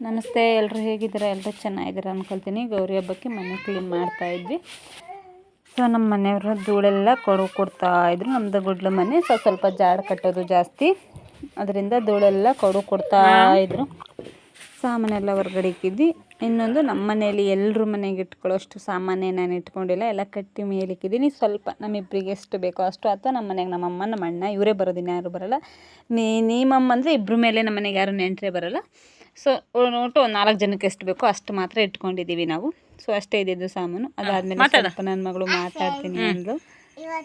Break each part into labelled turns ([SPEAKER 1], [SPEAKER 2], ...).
[SPEAKER 1] ನಮಸ್ತೆ ಎಲ್ಲರೂ ಹೇಗಿದ್ದೀರಾ? ಎಲ್ಲರೂ ಚೆನ್ನಾಗಿದ್ದೀರಾ ಅಂದ್ಕೊಳ್ತೀನಿ ಗೌರಿ ಹಬ್ಬಕ್ಕೆ ಮನೆ ಕ್ಲೀನ್ ಮಾಡ್ತಾ ಇದ್ವಿ. ಸೊ ನಮ್ಮ ಮನೆಯವರು ಧೂಳೆಲ್ಲ ಕೊಡು ಕೊಡ್ತಾ ಇದ್ರು. ನಮ್ಮದು ಗುಡ್ಲು ಮನೆ. ಸೊ ಸ್ವಲ್ಪ ಜಾಡ ಕಟ್ಟೋದು ಜಾಸ್ತಿ. ಅದರಿಂದ ಧೂಳೆಲ್ಲ ಕೊಡು ಕೊಡ್ತಾ ಇದ್ರು. ಸಾಮಾನೆಲ್ಲ ಹೊರಗಡೆ ಇಕ್ಕಿದ್ವಿ. ಇನ್ನೊಂದು ನಮ್ಮ ಮನೆಯಲ್ಲಿ ಎಲ್ಲರೂ ಮನೆಗೆ ಇಟ್ಕೊಳ್ಳೋಷ್ಟು ಸಾಮಾನ್ಯ ನಾನು ಇಟ್ಕೊಂಡಿಲ್ಲ. ಎಲ್ಲ ಕಟ್ಟಿ ಮೇಲೆ ಇಕ್ಕಿದ್ದೀನಿ. ಸ್ವಲ್ಪ ನಮ್ಮಿಬ್ಬರಿಗೆ ಎಷ್ಟು ಬೇಕೋ ಅಷ್ಟು. ಅಥವಾ ನಮ್ಮ ಮನೆಗೆ ನಮ್ಮಮ್ಮ ನಮ್ಮ ಅಣ್ಣ ಇವರೇ ಬರೋದಿನ ಯಾರು ಬರೋಲ್ಲ. ನೀ ಅಮ್ಮ ಅಂದರೆ ಇಬ್ಬರ ಮೇಲೆ ನಮ್ಮ ಮನೆಗೆ ಯಾರು ನೆಂಟರೇ ಬರೋಲ್ಲ. ಸೊ ಒಟ್ಟು ಒಂದು ನಾಲ್ಕು ಜನಕ್ಕೆ ಎಷ್ಟು ಬೇಕೋ ಅಷ್ಟು ಮಾತ್ರ ಇಟ್ಕೊಂಡಿದ್ದೀವಿ ನಾವು. ಸೊ ಅಷ್ಟೇ ಇದ್ದಿದ್ದು ಸಾಮಾನು. ಅದಾದ್ಮೇಲೆ ಸ್ವಲ್ಪ ನನ್ನ ಮಗಳು ಮಾತಾಡ್ತೀನಿ ಅಂದ್ಲು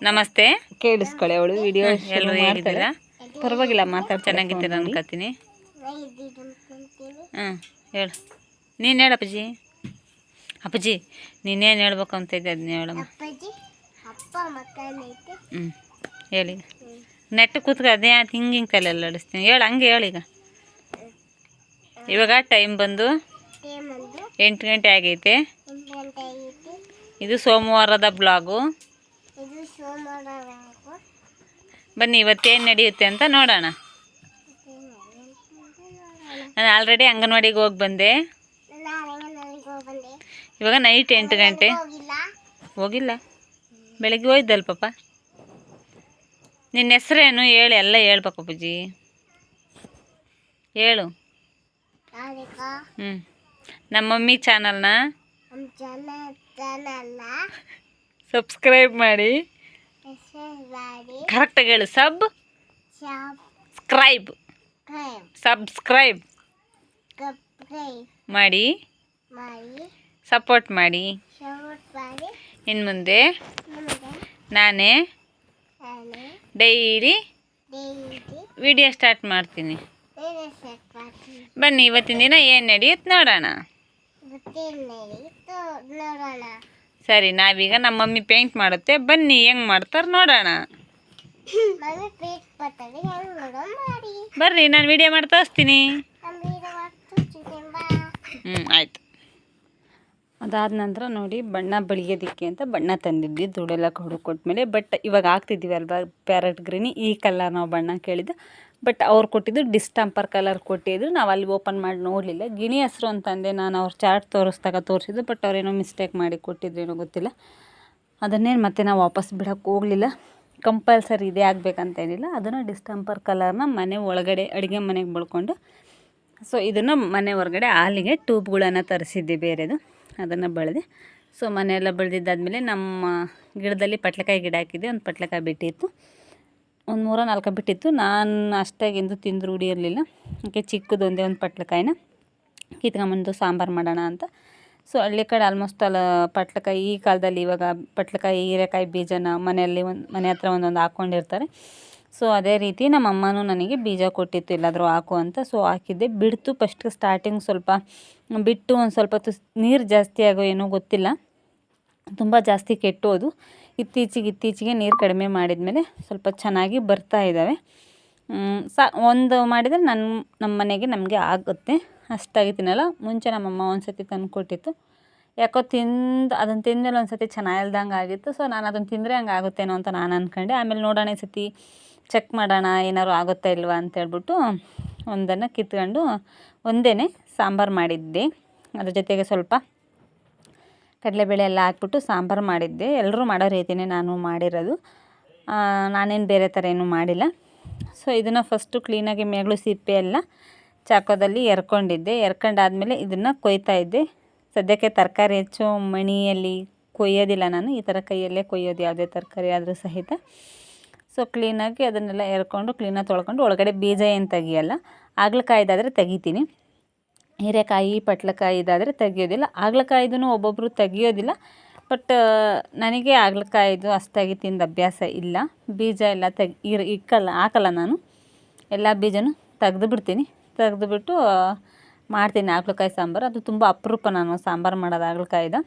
[SPEAKER 2] ನಮಸ್ತೆ.
[SPEAKER 1] ಕೇಳಿಸ್ಕೊಳ್ಳಿ ಅವಳು ವಿಡಿಯೋ
[SPEAKER 2] ಎಲ್ಲರೂ
[SPEAKER 1] ಪರವಾಗಿಲ್ಲ ಮಾತಾಡ್
[SPEAKER 2] ಚೆನ್ನಾಗಿದ್ದೀರ ಅನ್ಕೋತೀನಿ. ಹಾಂ ಹೇಳು. ನೀನು ಹೇಳು ಅಪ್ಪಾಜಿ. ಅಪ್ಪಾಜಿ ನೀನೇನು ಹೇಳ್ಬೇಕು ಅಂತ ಇದ್ದೆ ಅದನ್ನ ಹೇಳಮ್ಮ ಹ್ಞೂ ಹೇಳಿ. ನೆಟ್ಟು ಕೂತ್ಕ ಅದೇ ಹಿಂಗೆ ಹಿಂಗೆ ತಲೆ ಅಡಿಸ್ತೀನಿ ಹೇಳು ಹಂಗೆ ಹೇಳೀಗ ಇವಾಗ ಟೈಮ್ ಬಂದು ಎಂಟು ಗಂಟೆ ಆಗೈತೆ. ಇದು ಸೋಮವಾರದ ಬ್ಲಾಗು. ಬನ್ನಿ ಇವತ್ತೇನು ನಡೆಯುತ್ತೆ ಅಂತ ನೋಡೋಣ. ನಾನು ಆಲ್ರೆಡಿ ಅಂಗನವಾಡಿಗೆ ಹೋಗಿ ಬಂದೆ. ಇವಾಗ ನೈಟ್ ಎಂಟು ಗಂಟೆ.
[SPEAKER 3] ಹೋಗಿಲ್ಲ.
[SPEAKER 2] ಬೆಳಗ್ಗೆ ಹೋಯ್ದಲ್ ಪಾಪ. ನಿನ್ನ ಹೆಸ್ರೇನು? ಹೇಳಿ ಎಲ್ಲ ಹೇಳ್ಬೇಕು ಹೇಳು. ಹ್ಞೂ ನಮ್ಮ ಮಮ್ಮಿ ಚಾನಲ್ನ ಸಬ್ಸ್ಕ್ರೈಬ್ ಮಾಡಿ.
[SPEAKER 3] ಕರೆಕ್ಟ್ ಮಾಡಿ.
[SPEAKER 2] ಕರೆಕ್ಟಾಗಿ ಹೇಳು. ಸಬ್ ಸ್ಕ್ರೈಬ್ ಸಬ್ಸ್ಕ್ರೈಬ್ ಮಾಡಿ. ಸಪೋರ್ಟ್ ಮಾಡಿ. ಇನ್ನು ಮುಂದೆ ನಾನೇ ಡೈಲಿ ವಿಡಿಯೋ ಸ್ಟಾರ್ಟ್ ಮಾಡ್ತೀನಿ. ಬನ್ನಿ, ಇವತ್ತಿನ ದಿನ ಏನು ನಡೆಯುತ್ತೆ ನೋಡೋಣ? ಸರಿ, ನಾವೀಗ ನಮ್ಮ ಮಮ್ಮಿ ಪೇಂಟ್ ಮಾಡುತ್ತೆ. ಬನ್ನಿ, ಹೆಂಗ್ ಮಾಡ್ತಾರೆ ನೋಡೋಣ. ಬರ್ರಿ, ನಾನು ವಿಡಿಯೋ ಮಾಡಿ ತೋರಿಸ್ತೀನಿ ಹ್ಞೂ ಆಯಿತು.
[SPEAKER 1] ಅದಾದ ನಂತರ ನೋಡಿ, ಬಣ್ಣ ಬಳಿಯೋದಕ್ಕೆ ಅಂತ ಬಣ್ಣ ತಂದಿದ್ವಿ. ದುಡ್ಡೆಲ್ಲ ಕೊಡು ಕೊಟ್ಮೇಲೆ, ಬಟ್ ಇವಾಗ ಹಾಕ್ತಿದ್ದೀವಿ ಅಲ್ವಾ ಪ್ಯಾರೆಟ್ ಗ್ರೀನಿ, ಈ ಕಲರ್ ನಾವು ಬಣ್ಣ ಕೇಳಿದ್ದು. ಬಟ್ ಅವ್ರು ಕೊಟ್ಟಿದ್ದು ಡಿಸ್ಟಂಪರ್ ಕಲರ್ ಕೊಟ್ಟಿದ್ರು. ನಾವು ಅಲ್ಲಿ ಓಪನ್ ಮಾಡಿ ನೋಡಲಿಲ್ಲ. ಗಿಣಿ ಹೆಸರು ಅಂತಂದೆ ನಾನು ಅವ್ರ ಚಾರ್ಟ್ ತೋರಿಸ್ದಾಗ ತೋರಿಸಿದ್ದು, ಬಟ್ ಅವ್ರೇನೋ ಮಿಸ್ಟೇಕ್ ಮಾಡಿ ಕೊಟ್ಟಿದ್ರೇನೋ ಗೊತ್ತಿಲ್ಲ. ಅದನ್ನೇನು ಮತ್ತೆ ನಾವು ವಾಪಸ್ ಬಿಡೋಕ್ಕೆ ಹೋಗಲಿಲ್ಲ. ಕಂಪಲ್ಸರಿ ಇದೇ ಆಗಬೇಕಂತೇನಿಲ್ಲ. ಅದನ್ನು ಡಿಸ್ಟಂಪರ್ ಕಲರ್ನ ಮನೆ ಒಳಗಡೆ, ಅಡುಗೆ ಮನೆಗೆ ಬಳ್ಕೊಂಡು. ಸೊ, ಇದನ್ನು ಮನೆ ಹೊರಗಡೆ ಹಾಲಿಗೆ ಟ್ಯೂಬ್ಗಳನ್ನು ತರಿಸಿದ್ದೆ ಬೇರೆದು. ಅದನ್ನು ಬೆಳೆದೆ. ಸೊ, ಮನೆಯೆಲ್ಲ ಬೆಳೆದಿದ್ದಾದಮೇಲೆ ನಮ್ಮ ಗಿಡದಲ್ಲಿ ಪಟ್ಲಕಾಯಿ ಗಿಡ ಹಾಕಿದ್ದೆ. ಒಂದು ಪಟ್ಲಕಾಯಿ ಬಿಟ್ಟಿತ್ತು. ಒಂದು ಮೂರ ನಾಲ್ಕು ಬಿಟ್ಟಿತ್ತು. ನಾನು ಅಷ್ಟಾಗೆಂದು ತಿಂದು ರೂಢಿ ಇರಲಿಲ್ಲ. ಅದಕ್ಕೆ ಚಿಕ್ಕದೊಂದೇ ಒಂದು ಪಟ್ಲಕಾಯಿನ ಕಿತ್ಕೊಂಬಂದು ಸಾಂಬಾರು ಮಾಡೋಣ ಅಂತ. ಸೊ ಹಳ್ಳಿ ಕಡೆ ಆಲ್ಮೋಸ್ಟ್ ಅಲ್ಲ ಪಟ್ಲಕಾಯಿ, ಈ ಕಾಲದಲ್ಲಿ ಇವಾಗ ಪಟ್ಲಕಾಯಿ, ಹೀರೆಕಾಯಿ ಬೀಜನ ಮನೆಯಲ್ಲಿ ಒಂದು, ಮನೆ ಹತ್ರ ಒಂದೊಂದು ಹಾಕ್ಕೊಂಡಿರ್ತಾರೆ ಸೊ ಅದೇ ರೀತಿ ನಮ್ಮ ಅಮ್ಮನೂ ನನಗೆ ಬೀಜ ಕೊಟ್ಟಿತ್ತು, ಎಲ್ಲಾದರೂ ಹಾಕು ಅಂತ. ಸೊ ಹಾಕಿದ್ದೆ. ಬಿಡ್ತು ಫಸ್ಟ್ ಸ್ಟಾರ್ಟಿಂಗ್ ಸ್ವಲ್ಪ, ಬಿಟ್ಟು ಒಂದು ಸ್ವಲ್ಪ ನೀರು ಜಾಸ್ತಿ ಆಗೋ ಏನೋ ಗೊತ್ತಿಲ್ಲ. ತುಂಬ ಜಾಸ್ತಿ ಕೆಟ್ಟೋದು. ಇತ್ತೀಚೆಗೆ ಇತ್ತೀಚೆಗೆ ನೀರು ಕಡಿಮೆ ಮಾಡಿದ್ಮೇಲೆ ಸ್ವಲ್ಪ ಚೆನ್ನಾಗಿ ಬರ್ತಾ ಇದ್ದಾವೆ. ಸಾ, ಒಂದು ಮಾಡಿದರೆ ನನ್ನ ನಮ್ಮ ಮನೆಗೆ ನಮಗೆ ಆಗುತ್ತೆ. ಅಷ್ಟಾಗಿ ತಿನ್ನಲ್ಲ. ಮುಂಚೆ ನಮ್ಮಮ್ಮ ಒಂದು ಸತಿ ತಂದು ಕೊಟ್ಟಿತ್ತು. ಯಾಕೋ ತಿಂದು ಅದನ್ನು ತಿಂದಮೇಲೆ ಒಂದು ಸತಿ ಚೆನ್ನಾಗಿಲ್ದಂಗೆ ಆಗಿತ್ತು. ಸೊ ನಾನು ಅದನ್ನು ತಿಂದರೆ ಹಂಗೆ ಆಗುತ್ತೇನೋ ಅಂತ ನಾನು ಅಂದ್ಕೊಂಡೆ ಆಮೇಲೆ ನೋಡೋಣ ಈ ಸತಿ ಚೆಕ್ ಮಾಡೋಣ ಏನಾದ್ರು ಆಗುತ್ತಾ ಇಲ್ವಾ ಅಂತೇಳ್ಬಿಟ್ಟು ಒಂದನ್ನು ಕಿತ್ಕೊಂಡು ಒಂದೇ ಸಾಂಬಾರು ಮಾಡಿದ್ದೆ. ಅದ್ರ ಜೊತೆಗೆ ಸ್ವಲ್ಪ ಕಡಲೆಬೇಳೆ ಎಲ್ಲ ಹಾಕ್ಬಿಟ್ಟು ಸಾಂಬಾರು ಮಾಡಿದ್ದೆ. ಎಲ್ಲರೂ ಮಾಡೋ ರೀತಿಯೇ ನಾನು ಮಾಡಿರೋದು. ನಾನೇನು ಬೇರೆ ಥರ ಏನೂ ಮಾಡಿಲ್ಲ. ಸೊ ಇದನ್ನು ಫಸ್ಟು ಕ್ಲೀನಾಗಿ ಮೇಗಳು ಸಿಪ್ಪೆ ಎಲ್ಲ ಚಾಕೋದಲ್ಲಿ ಎರ್ಕೊಂಡಿದ್ದೆ. ಎರ್ಕೊಂಡಾದಮೇಲೆ ಇದನ್ನು ಕೊಯ್ತಾ ಇದ್ದೆ. ಸದ್ಯಕ್ಕೆ ತರಕಾರಿ ಹೆಚ್ಚು ಮಣಿಯಲ್ಲಿ ಕೊಯ್ಯೋದಿಲ್ಲ ನಾನು. ಈ ಥರ ಕೈಯಲ್ಲೇ ಕೊಯ್ಯೋದು ಯಾವುದೇ ತರಕಾರಿ ಆದರೂ ಸಹಿತ. ಸೊ ಕ್ಲೀನಾಗಿ ಅದನ್ನೆಲ್ಲ ಎರ್ಕೊಂಡು ಕ್ಲೀನಾಗಿ ತೊಳ್ಕೊಂಡು, ಒಳಗಡೆ ಬೀಜ ಏನು ತೆಗಿಯಲ್ಲ ಹಾಗಲಕಾಯಿದಾದರೆ ತೆಗಿತೀನಿ. ಹೀರೆಕಾಯಿ, ಪಟ್ಲಕಾಯಿ ಇದಾದರೆ ತೆಗಿಯೋದಿಲ್ಲ. ಹಾಗಲಕಾಯ್ದು ಒಬ್ಬೊಬ್ಬರು ತೆಗಿಯೋದಿಲ್ಲ. ಬಟ್ ನನಗೆ ಹಾಗಲಕಾಯಿದು ಅಷ್ಟಾಗಿ ತಿಂದು ಅಭ್ಯಾಸ ಇಲ್ಲ. ಬೀಜ ಎಲ್ಲ ತೆಗ್, ಇರ್, ಇಕ್ಕಲ್ಲ, ಹಾಕಲ್ಲ ನಾನು. ಎಲ್ಲ ಬೀಜನೂ ತೆಗೆದು ಬಿಡ್ತೀನಿ ತೆಗೆದುಬಿಟ್ಟು ಮಾಡ್ತೀನಿ ಹಾಗಲಕಾಯಿ ಸಾಂಬಾರು. ಅದು ತುಂಬ ಅಪರೂಪ ನಾನು ಸಾಂಬಾರು ಮಾಡೋದು ಹಾಗಲಕಾಯ್ದು